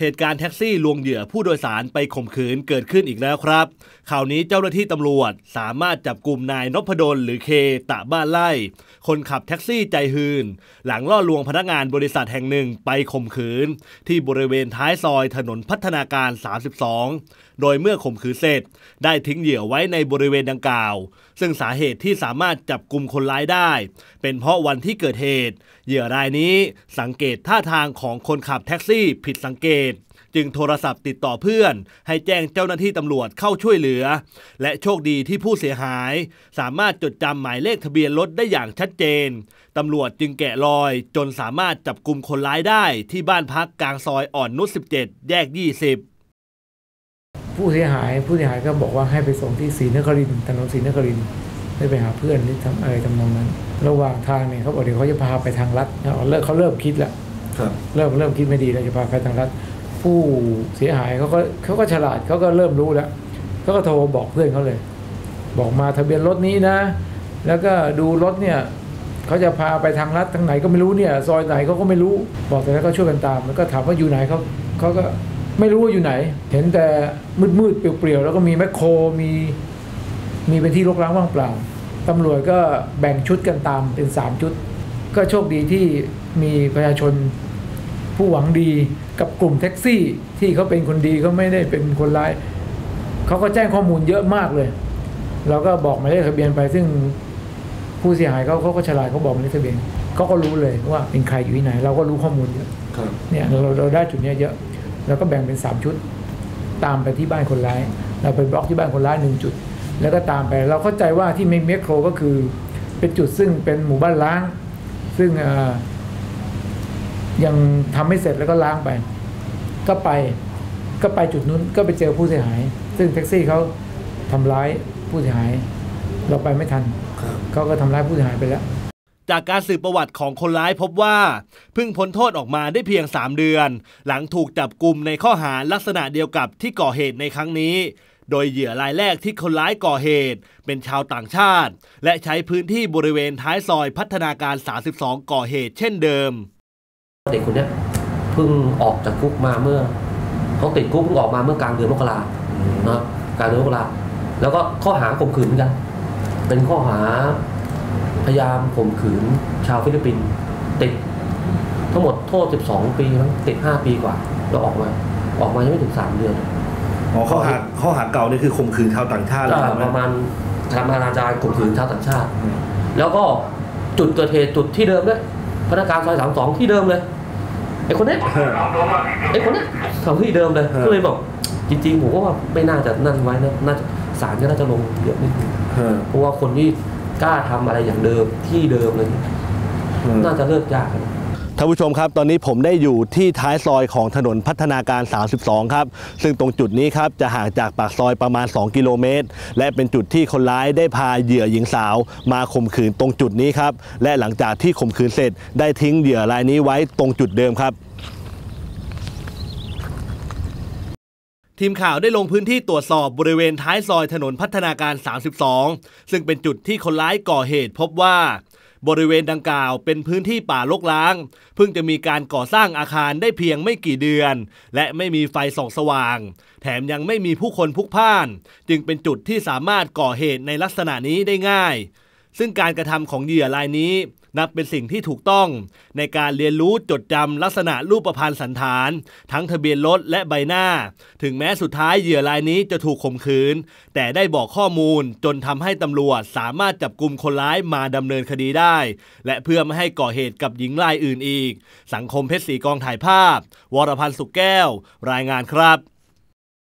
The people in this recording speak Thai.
เหตุการณ์แท็กซี่ลวงเหยื่อผู้โดยสารไปข่มขืนเกิดขึ้นอีกแล้วครับคราวนี้เจ้าหน้าที่ตำรวจสามารถจับกลุ่มนายนพดลหรือเคตะบ้านไล่ คนขับแท็กซี่ใจฮืนหลังล่อลวงพนักงานบริษัทแห่งหนึ่งไปข่มขืน ที่บริเวณท้ายซอยถนนพัฒนาการ 32 โดยเมื่อข่มขืนเสร็จ ได้ทิ้งเหยื่อไว้ในบริเวณดังกล่าว ซึ่งสาเหตุที่สามารถจับกลุ่มคนร้ายได้ เป็นเพราะวันที่เกิดเหตุ เหยื่อรายนี้สังเกตท่าทางของคนขับแท็กซี่ผิดสังเกต จึงโทรศัพท์ติดต่อเพื่อน ให้แจ้งเจ้าหน้าที่ตำรวจเข้าช่วยเหลือ และโชคดีที่ผู้เสียหาย สามารถจดจำหมายเลขทะเบียนรถได้อย่างชัดเจนตำรวจจึงแกะรอยจนสามารถจับกลุ่มคนร้ายได้ที่บ้านพักกลางซอยอ่อนนุช17 แยก 20ผู้เสียหายผู้เสียหายก็บอกว่าให้ไปส่งที่ศรีนครินทร์ถนนศรีนครินทร์ได้ไปหาเพื่อนที่ทำอะไรทำนองนั้น ระหว่างทางเนี่ยเขาบอกเดี๋ยวเขาจะพาไปทางลัดเขาเริ่มเขาเริ่มคิดแล้วครับเริ่มเริ่มคิดไม่ดีแล้วจะพาไปทางลัด ผู้เสียหายเขาก็เขาก็ฉลาดเขาก็เริ่มรู้แล้วเขาก็โทรบอกเพื่อนเขาเลย บอกมาทะเบียนรถนี้นะ แล้วก็ดูรถเนี่ยเขาจะพาไปทางลัดทางไหนก็ไม่รู้เนี่ย ซอยไหนเขาก็ไม่รู้บอกแต่แล้วก็ช่วยกันตามแล้วก็ถามว่าอยู่ไหนเขาเขาก็ไม่รู้ว่าอยู่ไหน เห็นแต่มืดๆเปลี่ยวๆแล้วก็มีแมคโครมีมีเป็นที่รกร้างว่างเปล่าตำรวจก็แบ่งชุดกันตามเป็นสามชุด ก็โชคดีที่มีประชาชน ผู้หวังดีกับกลุ่มแท็กซี่ ที่เขาเป็นคนดีเขาไม่ได้เป็นคนร้ายเขาก็แจ้งข้อมูลเยอะมากเลย เราก็บอกหมายเลขทะเบียนไปซึ่งผู้เสียหายเขาเขาก็ฉลาดเขาบอกหมายเลขทะเบียนเขาก็รู้เลยว่าเป็นใครอยู่ที่ไหน เราก็รู้ข้อมูลเยอะเนี่ยเราเราได้จุดเนี้ยเยอะแล้วก็แบ่งเป็นสามชุด ตามไปที่บ้านคนร้าย เราไปบล็อกที่บ้านคนร้ายหนึ่งจุด แล้วก็ตามไป เราเข้าใจว่าที่เมคโครก็คือเป็นจุดซึ่งเป็นหมู่บ้านล้าง ซึ่งอ่อ ยังทำไม่เสร็จแล้วก็ล้างไป ก็ไปก็ไปจุดนู้นก็ไปเจอผู้เสียหาย ซึ่งแท็กซี่เขาทำร้ายผู้เสียหาย เราไปไม่ทันครับเขาก็ทำร้ายผู้เสียหายไปแล้ว จากการสืบประวัติของคนร้ายพบว่า เพิ่งพ้นโทษออกมาได้เพียง 3 เดือน หลังถูกจับกลุ่มในข้อหาลักษณะเดียวกับที่ก่อเหตุในครั้งนี้ โดยเหยื่อรายแรกที่คนร้ายก่อเหตุ เป็นชาวต่างชาติ และใช้พื้นที่บริเวณท้ายซอยพัฒนาการ 32 ก่อเหตุเช่นเดิม เด็กคนเนี้ยเพิ่งออกจากคุกมาเมื่อเขาติดคุกเพิ่งออกมาเมื่อกลางเดือนมกรานะกลางเดือนมกราแล้วก็ข้อหาข่มขืนเหมือนกัน เป็นข้อหาพยายามข่มขืนชาวฟิลิปปินส์ติดทั้งหมดโทษ 12 ปีมั้งติด 5 ปีกว่าแล้วออกมาออกมายังไม่ถึง 3 เดือนอ๋อข้อหาข้อหาเก่านี่คือข่มขืนชาวต่างชาติก็ใช่ไหประมาณทำอนาจารข่มขืนชาวต่างชาติอืมแล้วก็จุดเกิดเหตุจุดที่เดิมด้วย พนักงานซอยสามสองที่เดิมเลยไอ้คนเนี้ยเออไอ้คนเนี้ยทำที่เดิมเลยเออก็เลยบอกจริงๆผมก็ว่าไม่น่าจะนั่นไว้นะน่าจะศาลก็น่าจะลงเยอะนิดนึงเออเพราะว่าคนที่กล้าทำอะไรอย่างเดิมที่เดิมเลยเออน่าจะเลิกยากนะ ท่านผู้ชมครับ ตอนนี้ผมได้อยู่ที่ท้ายซอยของถนนพัฒนาการ 32 ครับ ซึ่งตรงจุดนี้ครับจะห่างจากปากซอยประมาณ 2 กิโลเมตร และเป็นจุดที่คนร้ายได้พาเหยื่อหญิงสาว มาข่มขืนตรงจุดนี้ครับ และหลังจากที่ข่มขืนเสร็จ ได้ทิ้งเหยื่อรายนี้ไว้ตรงจุดเดิมครับทีมข่าวได้ลงพื้นที่ตรวจสอบบริเวณท้ายซอยถนนพัฒนาการ 32 ซึ่งเป็นจุดที่คนร้ายก่อเหตุพบว่า บริเวณดังกล่าวเป็นพื้นที่ป่ารกร้าง เพิ่งจะมีการก่อสร้างอาคารได้เพียงไม่กี่เดือน และไม่มีไฟส่องสว่าง แถมยังไม่มีผู้คนพลุกพล่าน จึงเป็นจุดที่สามารถก่อเหตุในลักษณะนี้ได้ง่าย ซึ่งการกระทำของเหยื่อรายนี้ นับเป็นสิ่งที่ถูกต้องในการเรียนรู้จดจำลักษณะรูปพรรณสันฐาน ทั้งทะเบียนรถและใบหน้า ถึงแม้สุดท้ายเหยื่อรายนี้จะถูกข่มขืน แต่ได้บอกข้อมูลจนทำให้ตำรวจสามารถจับกลุ่มคนร้ายมาดำเนินคดีได้ และเพื่อไม่ให้ก่อเหตุกับหญิงรายอื่นอีก สังคมเพชรศรีกองถ่ายภาพ วรพันธ์สุขแก้ว รายงานครับ